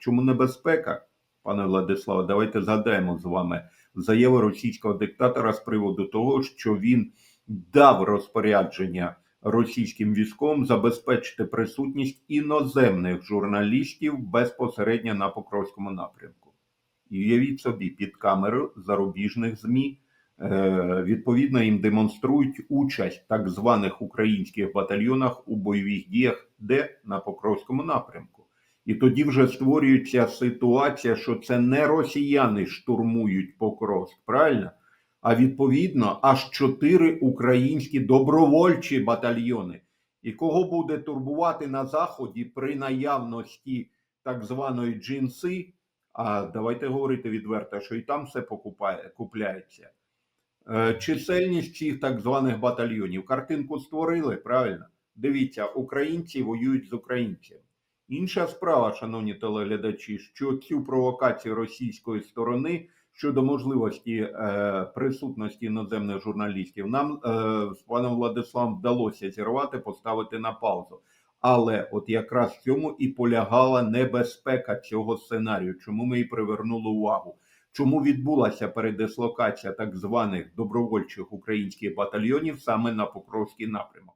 Чому небезпека, пане Владиславе? Давайте згадаємо з вами заяви російського диктатора з приводу того, що він дав розпорядження російським військовим забезпечити присутність іноземних журналістів безпосередньо на Покровському напрямку. І уявіть собі, під камеру зарубіжних ЗМІ е, відповідно їм демонструють участь так званих українських батальйонах у бойових діях, де на Покровському напрямку. І тоді вже створюється ситуація, що це не росіяни штурмують Покровськ, правильно? А відповідно аж чотири українські добровольчі батальйони. І кого буде турбувати на заході при наявності так званої джинси? А давайте говорити відверто, що і там все покупає, купляється. Е, чисельність цих так званих батальйонів. Картинку створили, правильно? Дивіться, українці воюють з українцями. Інша справа, шановні телеглядачі, що цю провокацію російської сторони щодо можливості е, присутності іноземних журналістів нам е, з паном Владиславом вдалося зірвати, поставити на паузу. Але от якраз в цьому і полягала небезпека цього сценарію, чому ми і привернули увагу. Чому відбулася передислокація так званих добровольчих українських батальйонів саме на Покровський напрямок?